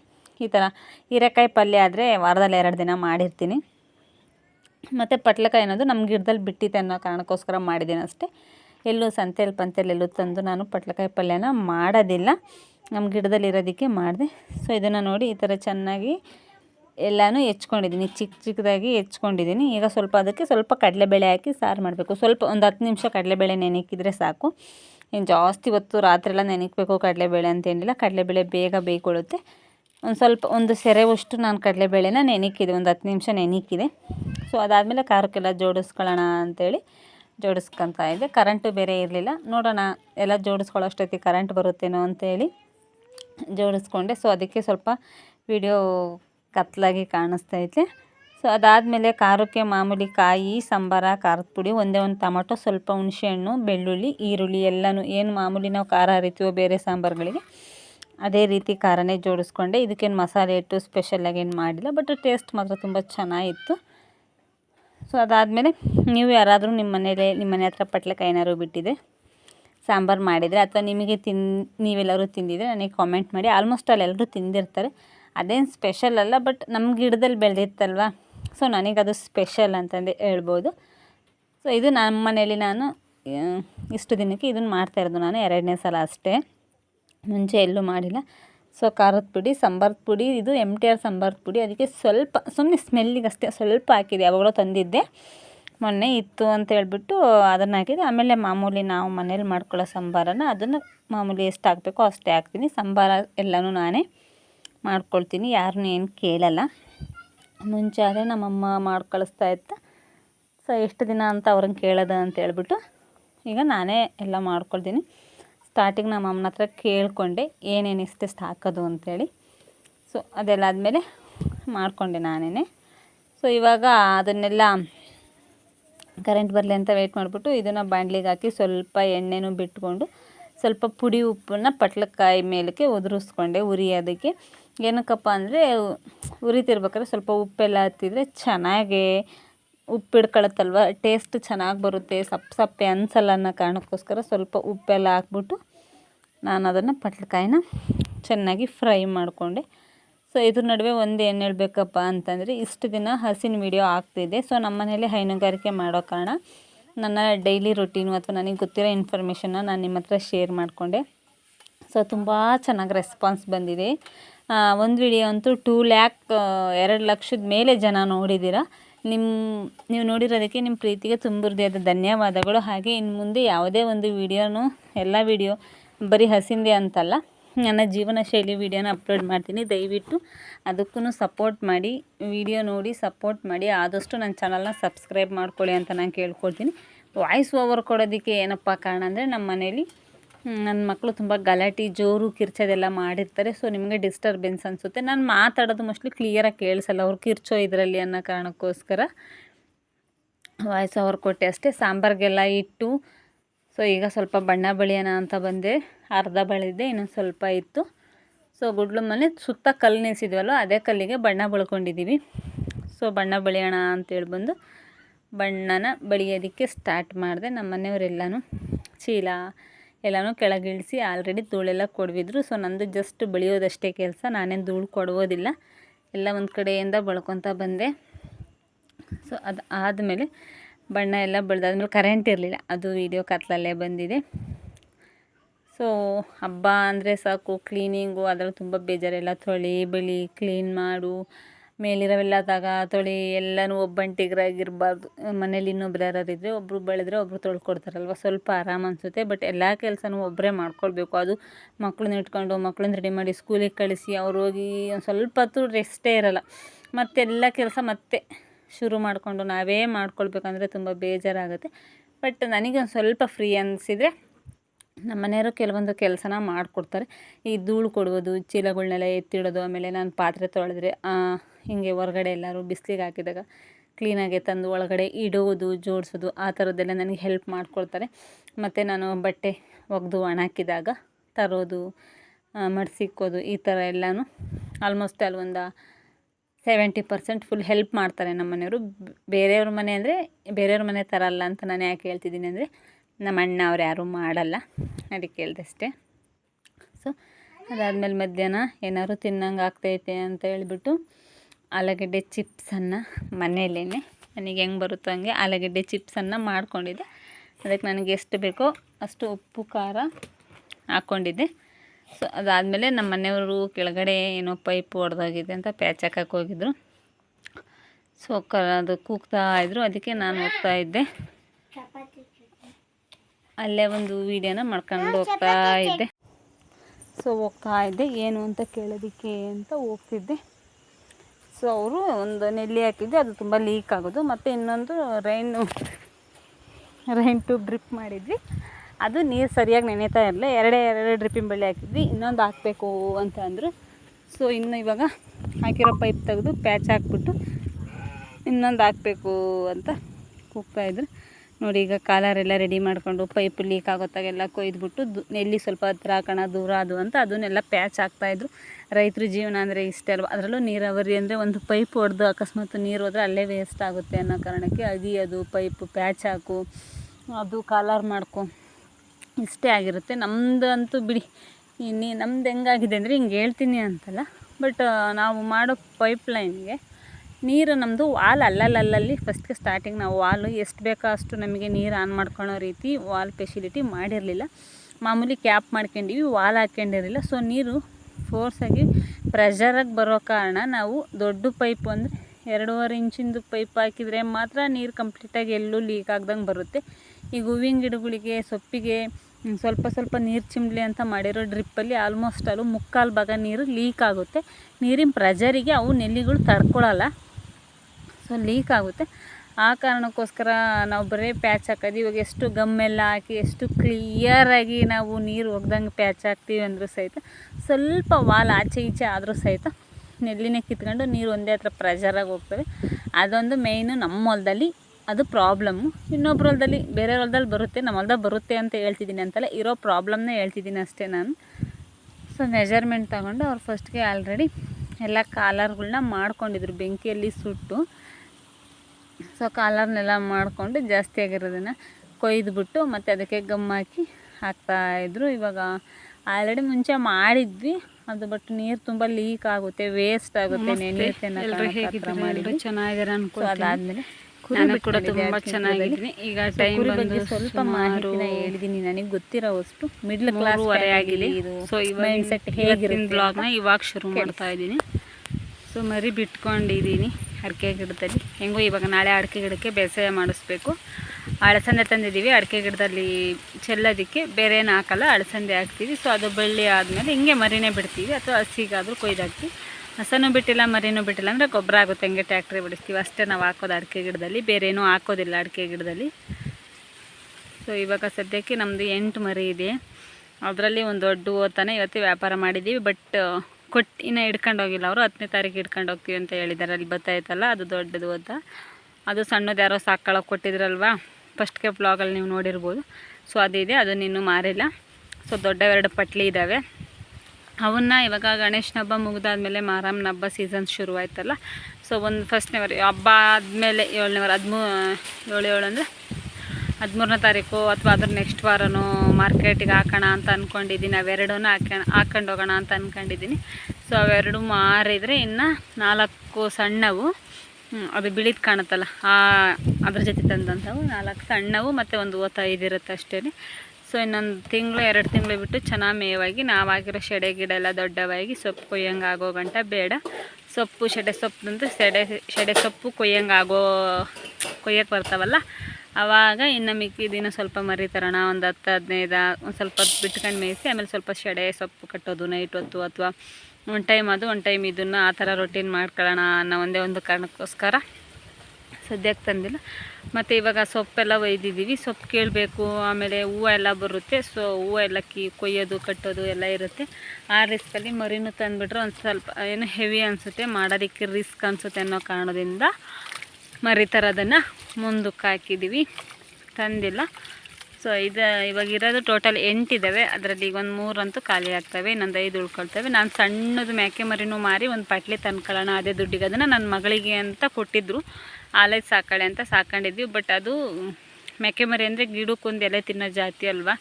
[SPEAKER 1] ಈ ಥರ ಹೀರೆಕಾಯಿ ಪಲ್ಯ ಆದರೆ ವಾರದಲ್ಲಿ ಎರಡು ದಿನ ಮಾಡಿರ್ತೀನಿ. ಮತ್ತು ಪಟ್ಲಕಾಯಿ ಅನ್ನೋದು ನಮ್ಮ ಗಿಡದಲ್ಲಿ ಬಿಟ್ಟಿದೆ ಅನ್ನೋ ಕಾರಣಕ್ಕೋಸ್ಕರ ಮಾಡಿದ್ದೀನಿ ಅಷ್ಟೇ. ಎಲ್ಲೂ ಸಂತೆಯಲ್ಲಿ ಪಂತೆಯಲ್ಲಿ ಎಲ್ಲೂ ತಂದು ನಾನು ಪಟ್ಲಕಾಯಿ ಪಲ್ಯನ ಮಾಡೋದಿಲ್ಲ. ನಮ್ಮ ಗಿಡದಲ್ಲಿರೋದಕ್ಕೆ ಮಾಡಿದೆ. ಸೊ ಇದನ್ನು ನೋಡಿ ಈ ಥರ ಚೆನ್ನಾಗಿ ಎಲ್ಲನೂ ಹೆಚ್ಕೊಂಡಿದ್ದೀನಿ. ಚಿಕ್ಕ ಚಿಕ್ಕದಾಗಿ ಹೆಚ್ಕೊಂಡಿದ್ದೀನಿ. ಈಗ ಸ್ವಲ್ಪ ಅದಕ್ಕೆ ಸ್ವಲ್ಪ ಕಡಲೆಬೇಳೆ ಹಾಕಿ ಸಾರು ಮಾಡಬೇಕು. ಸ್ವಲ್ಪ ಒಂದು ಹತ್ತು ನಿಮಿಷ ಕಡಲೆಬೇಳೆ ನೆನೆಕ್ಕಿದ್ರೆ ಸಾಕು. ಏನು ಜಾಸ್ತಿ ಹೊತ್ತು ರಾತ್ರಿ ಎಲ್ಲ ನೆನೆಕ್ಬೇಕು ಕಡಲೆಬೇಳೆ ಅಂತೇನಿಲ್ಲ ಕಡಲೆಬೇಳೆ ಬೇಗ ಬೇಯ್ಕೊಳ್ಳುತ್ತೆ ಒಂದು ಸ್ವಲ್ಪ ಒಂದು ಸೆರೆವಷ್ಟು ನಾನು ಕಡಲೆಬೇಳೆನ ನೆನೆಕ್ಕಿದೆ ಒಂದು ಹತ್ತು ನಿಮಿಷ ನೆನೆಕ್ಕಿದೆ ಸೊ ಅದಾದಮೇಲೆ ಖಾರಕ್ಕೆಲ್ಲ ಜೋಡಿಸ್ಕೊಳ್ಳೋಣ ಅಂತೇಳಿ ಜೋಡಿಸ್ಕೊತಾ ಇದ್ದೆ ಕರೆಂಟು ಬೇರೆ ಇರಲಿಲ್ಲ. ನೋಡೋಣ ಎಲ್ಲ ಜೋಡಿಸ್ಕೊಳ್ಳೋಷ್ಟೊತ್ತಿ ಕರೆಂಟ್ ಬರುತ್ತೇನೋ ಅಂತೇಳಿ ಜೋಡಿಸ್ಕೊಂಡೆ. ಸೊ ಅದಕ್ಕೆ ಸ್ವಲ್ಪ ವಿಡಿಯೋ ಕತ್ಲಾಗಿ ಇದೆ ಸೊ ಅದಾದಮೇಲೆ ಖಾರಕ್ಕೆ ಮಾಮೂಲಿ ಕಾಯಿ, ಸಾಂಬಾರ, ಖಾರದ ಪುಡಿ, ಒಂದೇ ಒಂದು ಟೊಮಟೊ, ಸ್ವಲ್ಪ ಹುಣಸೆಹಣ್ಣು, ಬೆಳ್ಳುಳ್ಳಿ, ಈರುಳ್ಳಿ ಎಲ್ಲನೂ ಏನು ಮಾಮೂಲಿ ನಾವು ಖಾರ ಹರಿತೀವೋ ಬೇರೆ ಸಾಂಬಾರುಗಳಿಗೆ ಅದೇ ರೀತಿ ಖಾರನೇ ಜೋಡಿಸ್ಕೊಂಡೆ. ಇದಕ್ಕೇನು ಮಸಾಲೆ ಇಟ್ಟು ಸ್ಪೆಷಲಾಗಿ ಏನು ಮಾಡಿಲ್ಲ. ಬಟ್ ಟೇಸ್ಟ್ ಮಾತ್ರ ತುಂಬ ಚೆನ್ನಾಗಿತ್ತು. ಸೊ ಅದಾದಮೇಲೆ ನೀವು ಯಾರಾದರೂ ನಿಮ್ಮ ಮನೇಲೆ, ನಿಮ್ಮ ಮನೆ ಹತ್ರ ಪಟ್ಲಕಾಯಿ ಏನಾದ್ರು ಬಿಟ್ಟಿದೆ ಸಾಂಬಾರು ಮಾಡಿದರೆ ಅಥವಾ ನಿಮಗೆ ತಿನ್ ನೀವೆಲ್ಲರೂ ತಿಂದಿದ್ರೆ ನನಗೆ ಕಾಮೆಂಟ್ ಮಾಡಿ. ಆಲ್ಮೋಸ್ಟ್ ಅಲ್ಲೆಲ್ಲರೂ ತಿಂದಿರ್ತಾರೆ. ಅದೇನು ಸ್ಪೆಷಲ್ ಅಲ್ಲ ಬಟ್ ನಮ್ಮ ಗಿಡದಲ್ಲಿ ಬೆಳೆದಿತ್ತಲ್ವ? ಸೊ ನನಗದು ಸ್ಪೆಷಲ್ ಅಂತಂದು ಹೇಳ್ಬೋದು. ಸೊ ಇದು ನಮ್ಮ ಮನೇಲಿ ನಾನು ಇಷ್ಟು ದಿನಕ್ಕೆ ಇದನ್ನು ಮಾಡ್ತಾ ಇರೋದು ನಾನು ಎರಡನೇ ಸಲ ಅಷ್ಟೇ. ಮುಂಚೆ ಎಲ್ಲೂ ಮಾಡಿಲ್ಲ. ಸೊ ಖಾರದ ಪುಡಿ ಸಾಂಬಾರದ ಪುಡಿ, ಇದು ಎಂ ಟಿ ಆರ್ ಸಾಂಬಾರದ ಪುಡಿ. ಅದಕ್ಕೆ ಸ್ವಲ್ಪ ಸುಮ್ಮನೆ ಸ್ಮೆಲ್ಲಿಗೆ ಅಷ್ಟೇ, ಸ್ವಲ್ಪ ಹಾಕಿದೆ, ಯಾವಾಗಲೋ ತಂದಿದ್ದೆ. ಮೊನ್ನೆ ಇತ್ತು ಅಂತ ಹೇಳ್ಬಿಟ್ಟು ಅದನ್ನು ಹಾಕಿದೆ. ಆಮೇಲೆ ಮಾಮೂಲಿ ನಾವು ಮನೇಲಿ ಮಾಡ್ಕೊಳ್ಳೋ ಸಾಂಬಾರನ್ನು ಅದನ್ನು ಮಾಮೂಲಿ ಎಷ್ಟು ಹಾಕಬೇಕೋ ಅಷ್ಟೇ ಹಾಕ್ತೀನಿ. ಸಾಂಬಾರ ಎಲ್ಲನೂ ನಾನೇ ಮಾಡ್ಕೊಳ್ತೀನಿ. ಯಾರನ್ನೂ ಏನು ಕೇಳಲ್ಲ. ಮುಂಚೆ ಆದರೆ ನಮ್ಮಮ್ಮ ಮಾಡಿ ಕಳಿಸ್ತಾ ಇತ್ತು. ಸೊ, ಎಷ್ಟು ದಿನ ಅಂತ ಅವ್ರನ್ನ ಕೇಳೋದು ಅಂತ ಹೇಳ್ಬಿಟ್ಟು ಈಗ ನಾನೇ ಎಲ್ಲ ಮಾಡ್ಕೊಳ್ತೀನಿ. ಸ್ಟಾರ್ಟಿಂಗ್ ನಮ್ಮ ಅಮ್ಮನ ಹತ್ರ ಕೇಳಿಕೊಂಡೆ, ಏನೇನು ಇಷ್ಟೆಸ್ಟ್ ಹಾಕೋದು ಅಂಥೇಳಿ ಸೊ ಅದೆಲ್ಲ ಆದಮೇಲೆ ಮಾಡಿಕೊಂಡೆ ನಾನೇ ಸೊ ಇವಾಗ ಅದನ್ನೆಲ್ಲ ಕರೆಂಟ್ ಬರಲಿ ಅಂತ ವೆಯ್ಟ್ ಮಾಡಿಬಿಟ್ಟು ಇದನ್ನು ಬಾಂಡ್ಲಿಗೆ ಹಾಕಿ ಸ್ವಲ್ಪ ಎಣ್ಣೆನೂ ಬಿಟ್ಕೊಂಡು ಸ್ವಲ್ಪ ಪುಡಿ ಉಪ್ಪನ್ನ ಪಟ್ಲಕಾಯಿ ಮೇಲಕ್ಕೆ ಉದುರಿಸ್ಕೊಂಡೆ ಉರಿಯೋದಕ್ಕೆ. ಏನಕ್ಕಪ್ಪ ಅಂದರೆ ಉರಿತಿರ್ಬೇಕಾದ್ರೆ ಸ್ವಲ್ಪ ಉಪ್ಪೆಲ್ಲ ಹತ್ತಿದ್ರೆ ಚೆನ್ನಾಗೇ ಉಪ್ಪು ಹಿಡ್ಕೊಳತ್ತಲ್ವ? ಟೇಸ್ಟ್ ಚೆನ್ನಾಗಿ ಬರುತ್ತೆ. ಸಪ್ಪೆ ಸಪ್ಪೆ ಅನ್ಸಲ್ಲ ಅನ್ನೋ ಕಾರಣಕ್ಕೋಸ್ಕರ ಸ್ವಲ್ಪ ಉಪ್ಪೆಲ್ಲ ಹಾಕ್ಬಿಟ್ಟು ನಾನು ಅದನ್ನು ಪಟ್ಲಕಾಯಿನ ಚೆನ್ನಾಗಿ ಫ್ರೈ ಮಾಡಿಕೊಂಡೆ. ಸೊ ಇದ್ರ ನಡುವೆ ಒಂದು ಏನು ಹೇಳಬೇಕಪ್ಪ ಅಂತಂದರೆ, ಇಷ್ಟು ದಿನ ಹಸಿನ ವೀಡಿಯೋ ಆಗ್ತಿದೆ. ಸೊ ನಮ್ಮ ಮನೇಲಿ ಹೈನುಗಾರಿಕೆ ಮಾಡೋ ಕಾರಣ ನನ್ನ ಡೈಲಿ ರೊಟೀನು ಅಥವಾ ನನಗೆ ಗೊತ್ತಿರೋ ಇನ್ಫಾರ್ಮೇಷನ್ನ ನಾನು ನಿಮ್ಮ ಹತ್ರ ಶೇರ್ ಮಾಡಿಕೊಂಡೆ. ಸೊ ತುಂಬ ಚೆನ್ನಾಗಿ ರೆಸ್ಪಾನ್ಸ್ ಬಂದಿದೆ. ಒಂದು ವಿಡಿಯೋ ಅಂತೂ ಟೂ ಲ್ಯಾಕ್ ಎರಡು ಲಕ್ಷದ ಮೇಲೆ ಜನ ನೋಡಿದ್ದೀರ. ನಿಮ್ಮ ನೀವು ನೋಡಿರೋದಕ್ಕೆ ನಿಮ್ಮ ಪ್ರೀತಿಗೆ ತುಂಬ ಹೃದಯದ ಧನ್ಯವಾದಗಳು. ಹಾಗೆ ಇನ್ನು ಮುಂದೆ ಯಾವುದೇ ಒಂದು ವಿಡಿಯೋನು, ಎಲ್ಲ ವಿಡಿಯೋ ಬರೀ ಹಸಿಂದೆ ಅಂತಲ್ಲ, ನನ್ನ ಜೀವನ ಶೈಲಿ ವಿಡಿಯೋನ ಅಪ್ಲೋಡ್ ಮಾಡ್ತೀನಿ. ದಯವಿಟ್ಟು ಅದಕ್ಕೂ ಸಪೋರ್ಟ್ ಮಾಡಿ, ವಿಡಿಯೋ ನೋಡಿ ಸಪೋರ್ಟ್ ಮಾಡಿ. ಆದಷ್ಟು ನನ್ನ ಚಾನಲ್ನ ಸಬ್ಸ್ಕ್ರೈಬ್ ಮಾಡ್ಕೊಳ್ಳಿ ಅಂತ ನಾನು ಕೇಳ್ಕೊಳ್ತೀನಿ. ವಾಯ್ಸ್ ಓವರ್ ಕೊಡೋದಕ್ಕೆ ಏನಪ್ಪ ಕಾರಣ ಅಂದರೆ ನಮ್ಮ ಮನೇಲಿ ನನ್ನ ಮಕ್ಕಳು ತುಂಬ ಗಲಾಟೆ, ಜೋರು ಕಿರ್ಚೋದೆಲ್ಲ ಮಾಡಿರ್ತಾರೆ ಸೊ ನಿಮಗೆ ಡಿಸ್ಟರ್ಬೆನ್ಸ್ ಅನಿಸುತ್ತೆ. ನಾನು ಮಾತಾಡೋದು ಮೋಸ್ಟ್ಲಿ ಕ್ಲಿಯರಾಗಿ ಕೇಳಿಸಲ್ಲ, ಅವ್ರು ಕಿರ್ಚೋ ಇದರಲ್ಲಿ ಅನ್ನೋ ಕಾರಣಕ್ಕೋಸ್ಕರ. ವಾಯ್ಸ್ ಅವ್ರು ಕೊಟ್ಟೆ ಅಷ್ಟೇ, ಸಾಂಬಾರಿಗೆಲ್ಲ ಇಟ್ಟು ಸೊ ಈಗ ಸ್ವಲ್ಪ ಬಣ್ಣ ಬಳಿಯೋಣ ಅಂತ ಬಂದೆ. ಅರ್ಧ ಬಳಿದೆ, ಇನ್ನೊಂದು ಸ್ವಲ್ಪ ಇತ್ತು. ಸೊ ಗುಡ್ಲು ಮನೆ ಸುತ್ತ ಕಲ್ಲು ನಿಲ್ಸಿದ್ವಲ್ಲ ಅದೇ ಕಲ್ಲಿಗೆ ಬಣ್ಣ ಬಳ್ಕೊಂಡಿದ್ದೀವಿ ಸೊ ಬಣ್ಣ ಬಳಿಯೋಣ ಅಂತೇಳಿ ಬಂದು, ಬಣ್ಣನ ಬಳಿಯೋದಕ್ಕೆ ಸ್ಟಾರ್ಟ್ ಮಾಡಿದೆ ನಮ್ಮ ಮನೆಯವರೆಲ್ಲನೂ ಚೀಲ ಎಲ್ಲನೂ ಕೆಳಗಿಳಿಸಿ ಆಲ್ರೆಡಿ ಧೂಳೆಲ್ಲ ಕೊಡ್ವಿದ್ರು. ಸೊ ನಂದು ಜಸ್ಟ್ ಬೆಳೆಯೋದಷ್ಟೇ ಕೆಲಸ. ನಾನೇನು ಧೂಳು ಕೊಡುವುದಿಲ್ಲ. ಎಲ್ಲ ಒಂದು ಕಡೆಯಿಂದ ಬಳ್ಕೊತ ಬಂದೆ. ಸೊ ಅದು ಆದಮೇಲೆ ಬಣ್ಣ ಎಲ್ಲ ಬೆಳೆದಾದ್ಮೇಲೆ ಕರೆಂಟ್ ಇರಲಿಲ್ಲ. ಅದು ವಿಡಿಯೋ ಕತ್ಲಲ್ಲೇ ಬಂದಿದೆ. ಸೊ ಹಬ್ಬ ಅಂದರೆ ಸಾಕು. ಕ್ಲೀನಿಂಗು ಅದರಲ್ಲಿ ತುಂಬ ಬೇಜಾರೆಲ್ಲ ತೊಳಿ, ಬೆಳಿ ಕ್ಲೀನ್ ಮಾಡು. ಮೇಲಿರೋವೆಲ್ಲ ತಗ ತೊಳಿ ಎಲ್ಲನೂ ಒಬ್ಬಂಟಿಗರಾಗಿರ್ಬಾರ್ದು. ಮನೇಲಿ ಇನ್ನೊಬ್ರು ಯಾರಾರು ಇದ್ದರೆ ಒಬ್ಬರು ಬೆಳೆದ್ರೆ ಒಬ್ಬರು ತೊಳ್ಕೊಡ್ತಾರಲ್ವ? ಸ್ವಲ್ಪ ಆರಾಮ ಅನಿಸುತ್ತೆ ಬಟ್ ಎಲ್ಲ ಕೆಲಸನೂ ಒಬ್ಬರೇ ಮಾಡ್ಕೊಳ್ಬೇಕು. ಅದು ಮಕ್ಕಳನ್ನ ಇಟ್ಕೊಂಡು ಮಕ್ಕಳನ್ನ ರೆಡಿ ಮಾಡಿ ಸ್ಕೂಲಿಗೆ ಕಳಿಸಿ, ಅವ್ರು ಹೋಗಿ ಒಂದು ಸ್ವಲ್ಪ ಹೊತ್ತು ರೆಸ್ಟೇ ಇರೋಲ್ಲ. ಮತ್ತೆಲ್ಲ ಕೆಲಸ ಮತ್ತೆ ಶುರು ಮಾಡಿಕೊಂಡು ನಾವೇ ಮಾಡ್ಕೊಳ್ಬೇಕಂದ್ರೆ ತುಂಬ ಬೇಜಾರಾಗುತ್ತೆ. ಬಟ್ ನನಗೆ ಒಂದು ಸ್ವಲ್ಪ ಫ್ರೀ ಅನಿಸಿದರೆ ನಮ್ಮ ಮನೆಯವರು ಕೆಲವೊಂದು ಕೆಲಸನ ಮಾಡಿಕೊಡ್ತಾರೆ. ಈ ಧೂಳು ಕೊಡುವುದು ಚೀಲಗಳನ್ನೆಲ್ಲ ಎತ್ತಿಡೋದು, ಆಮೇಲೆ ನಾನು ಪಾತ್ರೆ ತೊಳೆದ್ರೆ ಹೀಗೆ ಹೊರ್ಗಡೆ ಎಲ್ಲರೂ ಬಿಸಿಲಿಗೆ ಹಾಕಿದಾಗ ಕ್ಲೀನಾಗೆ ತಂದು ಒಳಗಡೆ ಇಡೋದು ಜೋಡಿಸೋದು ಆ ಥರದ್ದೆಲ್ಲ ನನಗೆ ಹೆಲ್ಪ್ ಮಾಡಿಕೊಡ್ತಾರೆ ಮತ್ತು ನಾನು ಬಟ್ಟೆ ಒಗೆದು ಒಣಹಾಕಿದಾಗ ತರೋದು ಮಡಿಸಿಕ್ಕೋದು ಈ ಥರ ಎಲ್ಲನೂ ಆಲ್ಮೋಸ್ಟ್ ಅಲ್ಲಿ ಒಂದು ಸೆವೆಂಟಿ ಪರ್ಸೆಂಟ್ ಫುಲ್ ಹೆಲ್ಪ್ ಮಾಡ್ತಾರೆ ನಮ್ಮ ಮನೆಯವರು. ಬೇರೆಯವ್ರ ಮನೆ ಅಂದರೆ, ಬೇರೆಯವ್ರ ಮನೆ ಥರ ಅಲ್ಲ ಅಂತ ನಾನು ಯಾಕೆ ಹೇಳ್ತಿದ್ದೀನಿ ಅಂದರೆ, ನಮ್ಮ ಅಣ್ಣ ಅವ್ರು ಯಾರೂ ಮಾಡಲ್ಲ. ಅದಕ್ಕೆ ಹೇಳ್ದೆ ಅಷ್ಟೇ. ಸೊ ಅದಾದಮೇಲೆ ಮಧ್ಯಾಹ್ನ ಏನಾದ್ರು ತಿನ್ನಂಗೆ ಆಗ್ತೈತೆ ಅಂತ ಹೇಳ್ಬಿಟ್ಟು ಆಲೂಗಡ್ಡೆ ಚಿಪ್ಸನ್ನು ಮನೆಯಲ್ಲೇ ನನಗೆ ಹೆಂಗೆ ಬರುತ್ತೋ ಹಂಗೆ ಆಲೂಗಡ್ಡೆ ಚಿಪ್ಸನ್ನು ಮಾಡಿಕೊಂಡಿದ್ದೆ. ಅದಕ್ಕೆ ನನಗೆ ಎಷ್ಟು ಬೇಕೋ ಅಷ್ಟು ಉಪ್ಪು, ಖಾರ ಹಾಕ್ಕೊಂಡಿದ್ದೆ. ಸೊ, ಅದಾದಮೇಲೆ ನಮ್ಮ ಮನೆಯವರು ಕೆಳಗಡೆ ಏನೋ ಪೈಪ್ ಒಡೆದೋಗಿದೆ ಅಂತ ಪ್ಯಾಚ್ ಹಾಕಕ್ಕೆ ಹೋಗಿದ್ರು. ಸೊ, ಕ, ಅದು ಕೂಗ್ತಾ ಇದ್ರು. ಅದಕ್ಕೆ ನಾನು ಹೋಗ್ತಾ ಇದ್ದೆ.
[SPEAKER 4] ಅಲ್ಲೇ ಒಂದು ವೀಡಿಯೋನ ಮಾಡ್ಕೊಂಡು ಹೋಗ್ತಾ ಇದ್ದೆ. ಸೊ, ಹೋಗ್ತಾ ಇದ್ದೆ. ಏನು ಅಂತ ಕೇಳೋದಕ್ಕೆ ಅಂತ ಹೋಗ್ತಿದ್ದೆ. ಸೊ ಅವರು ಒಂದು ನೆಲ್ಲಿ ಹಾಕಿದ್ದೆ, ಅದು ತುಂಬ ಲೀಕ್ ಆಗೋದು. ಮತ್ತು ಇನ್ನೊಂದು ರೈನು ರೈನ್ ಟ್ಯೂಬ್ ಡ್ರಿಪ್ ಮಾಡಿದ್ವಿ. ಅದು ನೀರು ಸರಿಯಾಗಿ ನೆನೆತಾ ಇರಲಿಲ್ಲ. ಎರಡೇ ಎರಡೇ ಡ್ರಿಪ್ಪಿನ ಬಳ್ಳಿ ಹಾಕಿದ್ವಿ. ಇನ್ನೊಂದು ಹಾಕಬೇಕು ಅಂತ ಅಂದರು. ಸೊ ಇನ್ನು ಇವಾಗ ಹಾಕಿರೋ ಪೈಪ್ ತೆಗೆದು ಪ್ಯಾಚ್ ಹಾಕ್ಬಿಟ್ಟು ಇನ್ನೊಂದು ಹಾಕಬೇಕು ಅಂತ ಕೂಗ್ತಾಯಿದ್ರು ನೋಡಿ, ಈಗ ಕಾಲರೆಲ್ಲ ರೆಡಿ ಮಾಡಿಕೊಂಡು ಪೈಪ್ ಲೀಕ್ ಆಗೋತ್ತಾಗೆಲ್ಲ ಕೊಯ್ದುಬಿಟ್ಟು ದು ಎಲ್ಲಿ ಸ್ವಲ್ಪ ಹತ್ರ ಹಾಕೋಣ, ದೂರ ಅದು ಅಂತ ಅದನ್ನೆಲ್ಲ ಪ್ಯಾಚ್ ಹಾಕ್ತಾಯಿದ್ರು ರೈತರ ಜೀವನ ಅಂದರೆ ಇಷ್ಟೇ ಅಲ್ವ? ಅದರಲ್ಲೂ ನೀರಾವರಿ ಅಂದರೆ ಒಂದು ಪೈಪ್ ಹೊಡೆದು ಅಕಸ್ಮಾತ್ ನೀರು ಹೋದರೆ ಅಲ್ಲೇ ವೇಸ್ಟ್ ಆಗುತ್ತೆ ಅನ್ನೋ ಕಾರಣಕ್ಕೆ ಅಗಿಯೋದು ಪೈಪ್ ಪ್ಯಾಚ್ ಹಾಕು, ಅದು ಕಾಲರ್ ಮಾಡ್ಕೊ. ಇಷ್ಟೇ ಆಗಿರುತ್ತೆ. ನಮ್ಮದು ಅಂತೂ ಬಿಡಿ, ಇನ್ನಿ ನಮ್ದು ಹೆಂಗಾಗಿದೆ ಅಂದರೆ ಹಿಂಗೆ ಹೇಳ್ತೀನಿ ಅಂತಲ್ಲ. ಬಟ್ ನಾವು ಮಾಡೋ ಪೈಪ್ ಲೈನ್ಗೆ ನೀರು ನಮ್ಮದು ವಾಲ್ ಅಲ್ಲಲ್ಲಲ್ಲಿ ಫಸ್ಟ್ಗೆ ಸ್ಟಾರ್ಟಿಂಗ್ ನಾವು ವಾಲು ಎಷ್ಟು ಬೇಕೋ ಅಷ್ಟು ನಮಗೆ ನೀರು ಆನ್ ಮಾಡ್ಕೊಳೋ ರೀತಿ ವಾಲ್ ಫೆಸಿಲಿಟಿ ಮಾಡಿರಲಿಲ್ಲ. ಮಾಮೂಲಿ ಕ್ಯಾಪ್ ಮಾಡ್ಕೊಂಡಿವಿ, ವಾಲ್ ಹಾಕ್ಕೊಂಡಿರಲಿಲ್ಲ ಸೊ ನೀರು ಫೋರ್ಸಾಗಿ ಪ್ರೆಷರಾಗಿ ಬರೋ ಕಾರಣ ನಾವು ದೊಡ್ಡ ಪೈಪ್ ಅಂದರೆ ಎರಡೂವರೆ ಇಂಚಿಂದು ಪೈಪ್ ಹಾಕಿದರೆ ಮಾತ್ರ ನೀರು ಕಂಪ್ಲೀಟಾಗಿ ಎಲ್ಲೂ ಲೀಕ್ ಆಗ್ದಂಗೆ ಬರುತ್ತೆ. ಈಗ ಹೂವಿನ ಗಿಡಗಳಿಗೆ, ಸೊಪ್ಪಿಗೆ ಸ್ವಲ್ಪ ಸ್ವಲ್ಪ ನೀರು ಚಿಮ್ಲಿ ಅಂತ ಮಾಡಿರೋ ಡ್ರಿಪ್ಪಲ್ಲಿ ಆಲ್ಮೋಸ್ಟ್ ಅಲ್ಲೂ ಮುಕ್ಕಾಲು ಭಾಗ ನೀರು ಲೀಕ್ ಆಗುತ್ತೆ. ನೀರಿನ ಪ್ರೆಜರಿಗೆ ಅವು ನೆಲ್ಲಿಗಳು ತಡ್ಕೊಳಲ್ಲ ಸೊ ಲೀಕ್ ಆಗುತ್ತೆ. ಆ ಕಾರಣಕ್ಕೋಸ್ಕರ ನಾವು ಬರೀ ಪ್ಯಾಚ್ ಹಾಕೋದು, ಇವಾಗ ಎಷ್ಟು ಗಮ್ಮೆಲ್ಲ ಹಾಕಿ, ಎಷ್ಟು ಕ್ಲಿಯರಾಗಿ ನಾವು ನೀರು ಒಗ್ದಂಗೆ ಪ್ಯಾಚ್ ಹಾಕ್ತೀವಿ ಅಂದರೂ ಸಹಿತ, ಸ್ವಲ್ಪ ವಾಲ್ ಆಚೆ ಈಚೆ ಆದರೂ ಸಹಿತ ನೆಲ್ಲಿನೇ ಕಿತ್ಕೊಂಡು ನೀರು ಒಂದೇ ಹತ್ರ ಪ್ರೆಷರಾಗಿ ಹೋಗ್ತವೆ ಅದೊಂದು ಮೇಯ್ನು ನಮ್ಮ ಹೊಲದಲ್ಲಿ, ಅದು ಪ್ರಾಬ್ಲಮ್ಮು ಇನ್ನೊಬ್ರ ಹೊಲದಲ್ಲಿ ಬೇರೆ ಹೊಲದಲ್ಲಿ ಬರುತ್ತೆ ನಮ್ಮ ಹೊಲ್ದಲ್ಲಿ ಬರುತ್ತೆ ಅಂತ ಹೇಳ್ತಿದ್ದೀನಿ ಅಂತಲ್ಲ, ಇರೋ ಪ್ರಾಬ್ಲಮ್ನೇ ಹೇಳ್ತಿದ್ದೀನಿ ಅಷ್ಟೇ ನಾನು. ಸೊ ಮೆಜರ್ಮೆಂಟ್ ತಗೊಂಡು ಅವ್ರು ಫಸ್ಟ್ಗೆ ಆಲ್ರೆಡಿ ಎಲ್ಲ ಕಾಲರ್ಗಳನ್ನ ಮಾಡ್ಕೊಂಡಿದ್ರು, ಬೆಂಕಿಯಲ್ಲಿ ಸುಟ್ಟು. ಸೊ ಕಾಲರ್ನೆಲ್ಲ ಮಾಡಿಕೊಂಡು ಜಾಸ್ತಿ ಆಗಿರೋದನ್ನು ಕೊಯ್ದುಬಿಟ್ಟು ಮತ್ತು ಅದಕ್ಕೆ ಗಮ್ ಹಾಕಿ ಹಾಕ್ತಾಯಿದ್ರು ಇವಾಗ ಆಲ್ರೆಡಿ ಮುಂಚೆ ಮಾಡಿದ್ವಿ. ಅದು ಬಟ್ ನೀರು ತುಂಬ ಲೀಕ್ ಆಗುತ್ತೆ ವೇಸ್ಟ್ ಆಗುತ್ತೆ.
[SPEAKER 1] ಚೆನ್ನಾಗಿದ್ದಾರೆ
[SPEAKER 4] ಸೊ ಅದಾದಮೇಲೆ
[SPEAKER 1] ನಾನು ಕೂಡ ತುಂಬ ಚೆನ್ನಾಗಿದ್ದೀನಿ. ಈಗ ಟೈಮ್ ಬಂದು
[SPEAKER 4] ಸ್ವಲ್ಪ ಮಾಹಿತಿನ ಹೇಳಿದ್ದೀನಿ ನನಗೆ ಗೊತ್ತಿರೋವಷ್ಟು ಮಿಡ್ಲ್ ಕ್ಲಾಸ್
[SPEAKER 1] ವರೆ ಆಗಿದೆ. ಸೊ ಇವಾಗ
[SPEAKER 4] ಮೈಂಡ್ ಸೆಟ್
[SPEAKER 1] ಇವತ್ತಿನ
[SPEAKER 4] ಹೇಗಿರುತ್ತೆ
[SPEAKER 1] ಬ್ಲಾಗ್ನ ಇವಾಗ ಶುರು ಮಾಡ್ತಾ ಇದ್ದೀನಿ. ಸೊ ಮರಿ ಬಿಟ್ಕೊಂಡಿದ್ದೀನಿ. ಅಡಿಕೆ ಗಿಡದಲ್ಲಿ. ಹೆಂಗೋ ಇವಾಗ ನಾಳೆ ಅಡಿಕೆ ಗಿಡಕ್ಕೆ ಬೇಸಾಯ ಮಾಡಿಸ್ಬೇಕು. ಅಳಸಂದೆ ತಂದಿದ್ದೀವಿ. ಅಡಿಕೆ ಗಿಡದಲ್ಲಿ ಚೆಲ್ಲೋದಕ್ಕೆ ಬೇರೆ ಏನು ಹಾಕಲ್ಲ ಅಳಸಂದೆ ಹಾಕ್ತೀವಿ. ಸೊ ಅದು ಬಳ್ಳಿ ಆದಮೇಲೆ ಹಿಂಗೆ ಮರಿನೇ ಬಿಡ್ತೀವಿ. ಅಥವಾ ಹಸಿಗಾದರೂ ಕೊಯ್ದಾಕ್ತೀವಿ ಹಸನೂ ಬಿಟ್ಟಿಲ್ಲ, ಮರಿನೂ ಬಿಟ್ಟಿಲ್ಲ ಅಂದರೆ ಗೊಬ್ಬರ ಆಗುತ್ತೆ. ಹಂಗೆ ಟ್ಯಾಕ್ಟ್ರಿ ಬಿಡಿಸ್ತೀವಿ. ಅಷ್ಟೇ ನಾವು ಹಾಕೋದು ಅಡಿಕೆ ಗಿಡದಲ್ಲಿ. ಬೇರೇನೂ ಹಾಕೋದಿಲ್ಲ ಅಡಿಕೆ ಗಿಡದಲ್ಲಿ. ಸೊ ಇವಾಗ ಸದ್ಯಕ್ಕೆ ನಮ್ಮದು ಎಂಟು ಮರಿ ಇದೆ. ಅದರಲ್ಲಿ ಒಂದು ದೊಡ್ಡ ಓದ್ತಾನೆ ಇವತ್ತು ವ್ಯಾಪಾರ ಮಾಡಿದ್ದೀವಿ. ಬಟ್ ಕೊಟ್ಟು ಇನ್ನೂ ಹಿಡ್ಕೊಂಡು ಹೋಗಿಲ್ಲ ಅವರು. ಹತ್ತನೇ ತಾರೀಕು ಹಿಡ್ಕೊಂಡು ಹೋಗ್ತೀವಿ ಅಂತ ಹೇಳಿದ್ದಾರೆ ಅಲ್ಲಿ ಬತ್ತಾಯ್ತಲ್ಲ ಅದು ದೊಡ್ಡದು ಅಂತ. ಅದು ಸಣ್ಣದು ಯಾರೋ ಸಾಕೊಳ್ಳೋಕೆ ಕೊಟ್ಟಿದ್ರಲ್ವಾ? ಫಸ್ಟ್ಗೆ ಬ್ಲಾಗಲ್ಲಿ ನೀವು ನೋಡಿರ್ಬೋದು. ಸೊ ಅದಿದೆ ಅದನ್ನ ಇನ್ನೂ ಮಾರಿಲ್ಲ. ಸೊ ದೊಡ್ಡವೆರಡು ಪಟ್ಲಿ ಇದ್ದಾವೆ ಅವನ್ನ ಇವಾಗ ಗಣೇಶನ ಹಬ್ಬ ಮುಗಿದಾದ್ಮೇಲೆ ಮಾರಮ್ಮನ ಹಬ್ಬ ಸೀಸನ್ ಶುರುವಾಯ್ತಲ್ಲ. ಸೊ ಒಂದು ಫಸ್ಟ್ನೇ ವಾರ ಹಬ್ಬ ಆದಮೇಲೆ ಏಳನೇ ವಾರ, ಹದಿಮೂ, ಏಳು ಏಳು ಅಂದರೆ ಹದಿಮೂರನೇ ತಾರೀಕು ಅಥವಾ ಅದ್ರ ನೆಕ್ಸ್ಟ್ ವಾರನೂ ಮಾರ್ಕೆಟಿಗೆ ಹಾಕೋಣ ಅಂತ ಅಂದ್ಕೊಂಡಿದ್ದೀನಿ ಅವೆರಡೂ ಹಾಕೊಂಡು ಹೋಗೋಣ ಅಂತ ಅಂದ್ಕೊಂಡಿದ್ದೀನಿ ಸೊ ಅವೆರಡು ಮಾರಿದರೆ ಇನ್ನು ನಾಲ್ಕು ಸಣ್ಣವು ಅದು ಬಿಳಿದು ಕಾಣುತ್ತಲ್ಲ, ಆ, ಅದ್ರ ಜೊತೆ ತಂದಂಥವು ನಾಲ್ಕು ಸಣ್ಣವು ಮತ್ತು ಒಂದು ಓತ ಇದಿರುತ್ತೆ ಅಷ್ಟೇ. ಸೊ ಇನ್ನೊಂದು ತಿಂಗಳು, ಎರಡು ತಿಂಗಳು ಬಿಟ್ಟು ಚೆನ್ನಾಗಿ ಮೇವಾಗಿ ನಾವಾಗಿರೋ ಶೆಡೆ ಗಿಡ ಎಲ್ಲ ದೊಡ್ಡವಾಗಿ ಸೊಪ್ಪು ಕೊಯ್ಯಂಗೆ ಆಗೋ ಗಂಟ ಬೇಡ. ಸೊಪ್ಪು, ಶೆಡೆ ಸೊಪ್ಪು ಅಂದರೆ ಸೆಡೆ ಶೆಡೆ ಸೊಪ್ಪು ಕೊಯ್ಯಂಗೆ ಆಗೋ ಕೊಯ್ಯಕ್ಕೆ ಬರ್ತಾವಲ್ಲ ಆವಾಗ ಇನ್ನು ಮಿಕ್ಕಿದಿನ ಸ್ವಲ್ಪ ಮರಿ ತರೋಣ ಒಂದು ಹತ್ತು ಹದಿನೈದು, ಒಂದು ಸ್ವಲ್ಪ ಬಿಟ್ಕೊಂಡು ಮೇಯಿಸಿ, ಆಮೇಲೆ ಸ್ವಲ್ಪ ಶಡೆ ಸೊಪ್ಪು ಕಟ್ಟೋದು, ನೈಟ್ ಹೊತ್ತು ಅಥವಾ ಒಂದು ಟೈಮ್ ಅದು, ಒಂದು ಟೈಮ್ ಇದನ್ನು ಆ ಥರ ರೊಟೀನ್ ಮಾಡ್ಕೊಳ್ಳೋಣ ಅನ್ನೋ ಒಂದೇ ಒಂದು ಕಾರಣಕ್ಕೋಸ್ಕರ ಸದ್ಯಕ್ಕೆ ತಂದಿಲ್ಲ. ಮತ್ತು ಇವಾಗ ಸೊಪ್ಪೆಲ್ಲ ಒಯ್ದಿದ್ದೀವಿ, ಸೊಪ್ಪು ಕೇಳಬೇಕು, ಆಮೇಲೆ ಹೂವು ಎಲ್ಲ ಬರುತ್ತೆ ಸೊ ಹೂವು ಎಲ್ಲ ಕಿ, ಕೊಯ್ಯೋದು, ಕಟ್ಟೋದು ಎಲ್ಲ ಇರುತ್ತೆ. ಆ ರಿಸ್ಕಲ್ಲಿ ಮರಿನೂ ತಂದುಬಿಟ್ರೆ ಒಂದು ಸ್ವಲ್ಪ ಏನು ಹೆವಿ ಅನಿಸುತ್ತೆ, ಮಾಡೋದಕ್ಕೆ ರಿಸ್ಕ್ ಅನಿಸುತ್ತೆ ಅನ್ನೋ ಕಾರಣದಿಂದ ಮರಿ ಥರದನ್ನು ಮುಂದಕ್ಕೆ ಹಾಕಿದ್ದೀವಿ. ತಂದಿಲ್ಲ. ಸೊ ಇದು ಇವಾಗ ಇರೋದು ಟೋಟಲ್ ಎಂಟಿದ್ದಾವೆ ಅದರಲ್ಲಿ ಈಗ ಒಂದು ಮೂರಂತೂ ಖಾಲಿ ಆಗ್ತವೆ, ಇನ್ನೊಂದು ಐದು ಉಳ್ಕೊಳ್ತವೆ. ನಾನು ಸಣ್ಣದು ಮೇಕೆ ಮರಿನೂ ಮಾರಿ ಒಂದು ಪಟ್ಲಿ ತಂದ್ಕೊಳ್ಳೋಣ, ಅದೇ ದುಡ್ಡಿಗೆ. ಅದನ್ನು ನನ್ನ ಮಗಳಿಗೆ ಅಂತ ಕೊಟ್ಟಿದ್ದರು ಆಲೈದು ಸಾಕಳೆ ಅಂತ ಸಾಕೊಂಡಿದ್ವಿ. ಬಟ್ ಅದು ಮೇಕೆ ಮರಿ ಅಂದರೆ ಗಿಡಕ್ಕೊಂದು ಎಲೆ ತಿನ್ನೋ ಜಾತಿ ಅಲ್ವಾ?